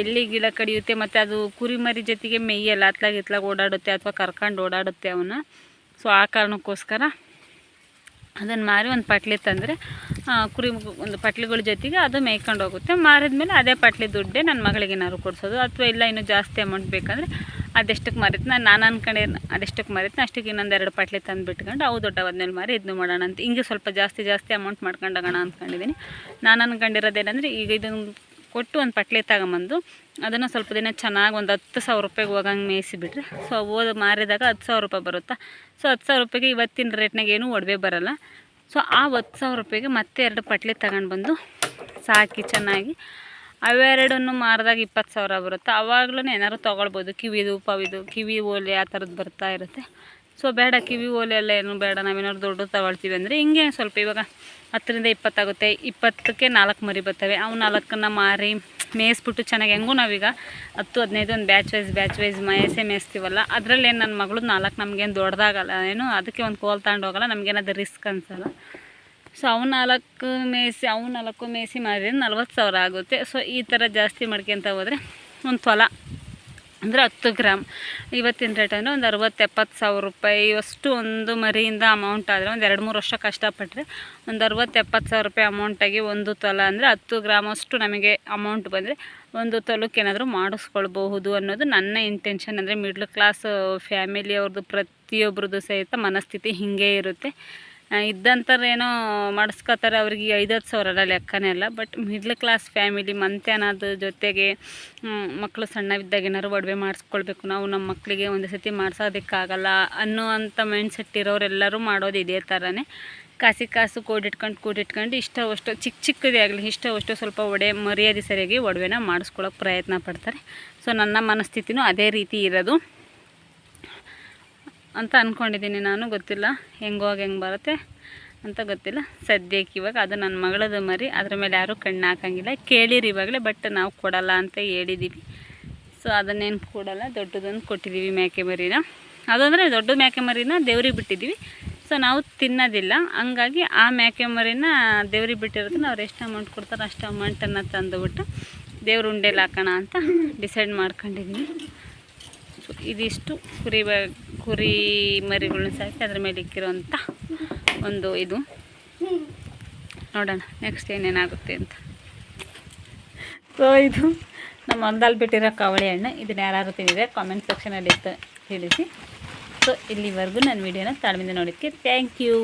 [SPEAKER 1] ಎಲ್ಲಿ ಗಿಡ ಕಡಿಯುತ್ತೆ ಮತ್ತು ಅದು ಕುರಿ ಮರಿ ಜೊತೆಗೆ ಮೇಯಲ್ಲ, ಅತ್ಲಾಗ ಇತ್ಲಾಗ ಓಡಾಡುತ್ತೆ ಅಥವಾ ಕರ್ಕೊಂಡು ಓಡಾಡುತ್ತೆ ಅವನ್ನ? ಸೊ ಆ ಕಾರಣಕ್ಕೋಸ್ಕರ ಅದನ್ನು ಮಾರಿ ಒಂದು ಪಟ್ಲಿ ತಂದರೆ ಕುರಿ ಒಂದು ಪಟ್ಲಿಗಳ ಜೊತೆಗೆ ಅದು ಮೇಯ್ಕೊಂಡು ಹೋಗುತ್ತೆ. ಮಾರಿದ್ಮೇಲೆ ಅದೇ ಪಟ್ಲಿ ದುಡ್ಡೇ ನನ್ನ ಮಗಳಿಗೆ ಏನಾದ್ರು ಕೊಡಿಸೋದು. ಅಥವಾ ಇಲ್ಲ ಇನ್ನೂ ಜಾಸ್ತಿ ಅಮೌಂಟ್ ಬೇಕಂದರೆ ಅದೆಷ್ಟಕ್ಕೆ ಮಾರಿತ್ತು ನಾನು ನಾನು ಅನ್ಕೊಂಡೆ ಅದೆಷ್ಟಕ್ಕೆ ಮಾರಿತ್ತು ಅಷ್ಟಕ್ಕೆ ಇನ್ನೊಂದು ಎರಡು ಪಟ್ಲಿ ತಂದು ಬಿಟ್ಕೊಂಡು ಅವು ದೊಡ್ಡವದ್ಮೇಲೆ ಮಾರಿ ಇದನ್ನು ಮಾಡೋಣ ಅಂತ. ಹಿಂಗೆ ಸ್ವಲ್ಪ ಜಾಸ್ತಿ ಜಾಸ್ತಿ ಅಮೌಂಟ್ ಮಾಡ್ಕೊಂಡೋಗೋಣ ಅಂದ್ಕೊಂಡಿದ್ದೀನಿ ನಾನು ಅನ್ಕೊಂಡಿರೋದೇನೆಂದರೆ ಈಗ ಇದನ್ನು ಕೊಟ್ಟು ಒಂದು ಪಟ್ಲೆ ತಗೊಂಬಂದು ಅದನ್ನು ಸ್ವಲ್ಪ ದಿನ ಚೆನ್ನಾಗಿ ಒಂದು ಹತ್ತು ಸಾವಿರ ರೂಪಾಯಿಗೆ ಹೋಗಂಗೆ ಮೇಯಿಸಿಬಿಟ್ರೆ. ಸೊ ಹೋದ ಮಾರಿದಾಗ ಹತ್ತು ಸಾವಿರ ರೂಪಾಯಿ ಬರುತ್ತಾ? ಸೊ ಹತ್ತು ಸಾವಿರ ರೂಪಾಯಿಗೆ ಇವತ್ತಿನ ರೇಟ್ನಾಗ ಏನೂ ಒಡವೆ ಬರೋಲ್ಲ. ಸೊ ಆ ಹತ್ತು ಸಾವಿರ ರೂಪಾಯಿಗೆ ಮತ್ತೆ ಎರಡು ಪಟ್ಲೆ ತಗೊಂಡು ಬಂದು ಸಾಕಿ ಚೆನ್ನಾಗಿ. ಅವೆರಡನ್ನು ಮಾರಿದಾಗ ಇಪ್ಪತ್ತು ಸಾವಿರ ಬರುತ್ತೆ? ಆವಾಗಲೂ ಏನಾದ್ರು ತೊಗೊಳ್ಬೋದು. ಕಿವಿದು ಪವಿದು ಕಿವಿ ಓಲೆ ಆ ಥರದ್ದು ಬರ್ತಾ ಇರುತ್ತೆ. ಸೊ ಬೇಡ, ಕಿವಿ ಓಲೆ ಎಲ್ಲ ಏನು ಬೇಡ. ನಾವೇನಾದ್ರು ದೊಡ್ಡ ತಗೊಳ್ತೀವಿ ಅಂದರೆ ಹಿಂಗೆ ಸ್ವಲ್ಪ ಇವಾಗ ಹತ್ತರಿಂದ ಇಪ್ಪತ್ತಾಗುತ್ತೆ. ಇಪ್ಪತ್ತಕ್ಕೆ ನಾಲ್ಕು ಮರಿ ಬರ್ತವೆ. ಅವು ನಾಲ್ಕನ್ನು ಮಾರಿ ಮೇಯಿಸ್ಬಿಟ್ಟು ಚೆನ್ನಾಗಿ ಹೆಂಗೂ ನಾವೀಗ ಹತ್ತು, ಹದಿನೈದು ಒಂದು ಬ್ಯಾಚ್ ವೈಸ್ ಬ್ಯಾಚ್ ವೈಸ್ ಮೇಯಿಸೇ ಮೇಯಿಸ್ತೀವಲ್ಲ ಅದರಲ್ಲಿ ನನ್ನ ಮಗಳು ನಾಲ್ಕು ನಮಗೇನು ದೊಡ್ಡದಾಗಲ್ಲ ಏನು ಅದಕ್ಕೆ ಒಂದು ಕೋಲ್ ತಗೊಂಡು ಹೋಗಲ್ಲ, ನಮಗೇನಾದ್ರು ರಿಸ್ಕ್ ಅನ್ಸಲ್ಲ. ಸೊ ಅವು ನಾಲ್ಕು ಮೇಯಿಸಿ, ಅವು ನಾಲ್ಕು ಮೇಯಿಸಿ ಮಾರಿದ್ರೆ ನಲ್ವತ್ತು ಸಾವಿರ ಆಗುತ್ತೆ. ಸೊ ಈ ಥರ ಜಾಸ್ತಿ ಮಾಡ್ಕೊತ ಹೋದರೆ ಒಂದು ತೊಲ ಅಂದರೆ ಹತ್ತು ಗ್ರಾಮ್. ಇವತ್ತಿನ ರೇಟ್ ಅಂದರೆ ಒಂದು ಅರುವತ್ತು ಎಪ್ಪತ್ತು ಸಾವಿರ ರೂಪಾಯಿ. ಅಷ್ಟು ಒಂದು ಮರಿಯಿಂದ ಅಮೌಂಟ್ ಆದರೆ ಒಂದು ಎರಡು ಮೂರು ವರ್ಷ ಕಷ್ಟಪಟ್ಟರೆ ಒಂದು ಅರುವತ್ತು ಎಪ್ಪತ್ತು ಸಾವಿರ ರೂಪಾಯಿ ಅಮೌಂಟಾಗಿ ಒಂದು ತೊಲ ಅಂದರೆ ಹತ್ತು ಗ್ರಾಮ್ ಅಷ್ಟು ನಮಗೆ ಅಮೌಂಟ್ ಬಂದರೆ ಒಂದು ತೊಲಕ್ಕೆ ಏನಾದರೂ ಮಾಡಿಸ್ಕೊಳ್ಬಹುದು ಅನ್ನೋದು ನನ್ನ ಇಂಟೆನ್ಷನ್ ಅಂದರೆ ಮಿಡ್ಲ್ ಕ್ಲಾಸ್ ಫ್ಯಾಮಿಲಿಯವ್ರದ್ದು ಪ್ರತಿಯೊಬ್ಬರದ್ದು ಸಹಿತ ಮನಸ್ಥಿತಿ ಹೀಗೇ ಇರುತ್ತೆ. ಆ, ಇದ್ದಂಥವ್ರು ಏನೋ ಮಾಡಿಸ್ಕೋತಾರೆ ಅವ್ರಿಗೆ ಐದತ್ತು ಸಾವಿರ ಅಲ್ಲ ಲೆಕ್ಕನೇ ಅಲ್ಲ ಬಟ್ ಮಿಡ್ಲ್ ಕ್ಲಾಸ್ ಫ್ಯಾಮಿಲಿ ಅನ್ನೋದ್ರ ಜೊತೆಗೆ ಮಕ್ಕಳು ಸಣ್ಣವಿದ್ದಾಗ ಏನಾದ್ರು ಒಡವೆ ಮಾಡಿಸ್ಕೊಳ್ಬೇಕು ನಾವು ನಮ್ಮ ಮಕ್ಕಳಿಗೆ ಒಂದು ಸತಿ ಮಾಡ್ಸೋದಕ್ಕಾಗಲ್ಲ ಅನ್ನುವಂಥ ಮೈಂಡ್ ಸೆಟ್ ಇರೋರೆಲ್ಲರೂ ಮಾಡೋದು ಇದೇ ಥರನೇ ಕಾಸಿ ಕಾಸು ಕೂಡಿಟ್ಕೊಂಡು ಕೂಡಿಟ್ಕೊಂಡು ಇಷ್ಟವಷ್ಟು ಚಿಕ್ಕ ಚಿಕ್ಕದೇ ಆಗಲಿ ಇಷ್ಟವಷ್ಟು ಸ್ವಲ್ಪ ಒಡೆ ಮರ್ಯಾದೆ ಸರಿಯಾಗಿ ಒಡವೆನ ಮಾಡಿಸ್ಕೊಳ್ಳೋಕೆ ಪ್ರಯತ್ನ ಪಡ್ತಾರೆ. ಸೊ ನನ್ನ ಮನಸ್ಥಿತಿನೂ ಅದೇ ರೀತಿ ಇರೋದು. ಅಂತ ಅಂದ್ಕೊಂಡಿದ್ದೀನಿ ನಾನು, ಗೊತ್ತಿಲ್ಲ. ಹೆಂಗೋಗಿ ಹೆಂಗೆ ಬರುತ್ತೆ ಅಂತ ಗೊತ್ತಿಲ್ಲ. ಸದ್ಯಕ್ಕೆ ಇವಾಗ ಅದು ನನ್ನ ಮಗಳದು ಮರಿ. ಅದ್ರ ಮೇಲೆ ಯಾರೂ ಕಣ್ಣು ಹಾಕಂಗಿಲ್ಲ. ಕೇಳಿರಿ ಇವಾಗಲೇ, ಬಟ್ ನಾವು ಕೊಡಲ್ಲ ಅಂತ ಹೇಳಿದ್ದೀವಿ ಸೊ ಅದನ್ನೇನು ಕೊಡಲ್ಲ, ದೊಡ್ಡದೊಂದು ಕೊಟ್ಟಿದ್ದೀವಿ ಮೇಕೆ ಮರಿನ. ಅದಂದರೆ ದೊಡ್ಡ ಮೇಕೆ ಮರಿನ ದೇವ್ರಿಗೆ ಬಿಟ್ಟಿದ್ದೀವಿ ಸೊ ನಾವು ತಿನ್ನೋದಿಲ್ಲ. ಹಂಗಾಗಿ ಆ ಮೇಕೆ ಮರಿನ ದೇವ್ರಿಗೆ ಬಿಟ್ಟಿರೋದನ್ನ ಅವ್ರು ಎಷ್ಟು ಅಮೌಂಟ್ ಕೊಡ್ತಾರೆ ಅಷ್ಟು ಅಮೌಂಟನ್ನು ತಂದುಬಿಟ್ಟು ದೇವ್ರ ಉಂಡೆಲಿ ಹಾಕೋಣ ಅಂತ ಡಿಸೈಡ್ ಮಾಡ್ಕೊಂಡಿದ್ದೀನಿ ಸೊ ಇದಿಷ್ಟು. ಕುರಿ ಕುರಿ ಮರಿಗಳನ್ನ ಸಾಕಿ ಅದ್ರ ಮೇಲೆ ಇಕ್ಕಿರೋಂಥ ಒಂದು ಇದು. ನೋಡೋಣ ನೆಕ್ಸ್ಟ್ ಏನೇನಾಗುತ್ತೆ ಅಂತ.
[SPEAKER 5] ಸೊ ಇದು ನಮ್ಮ ಹೊಲ್ದಲ್ಲಿ ಬಿಟ್ಟಿರೋ ಕವಳಿ ಹಣ್ಣು. ಇದನ್ನ ಯಾರು ತಿಂದಿದೆ ಕಾಮೆಂಟ್ ಸೆಕ್ಷನಲ್ಲಿ ತಿಳಿಸಿ. ಸೊ ಇಲ್ಲಿವರೆಗೂ ನನ್ನ ವಿಡಿಯೋನ ತಾಳ್ಮೆಯಿಂದ ನೋಡೋಕ್ಕೆ ಥ್ಯಾಂಕ್ ಯು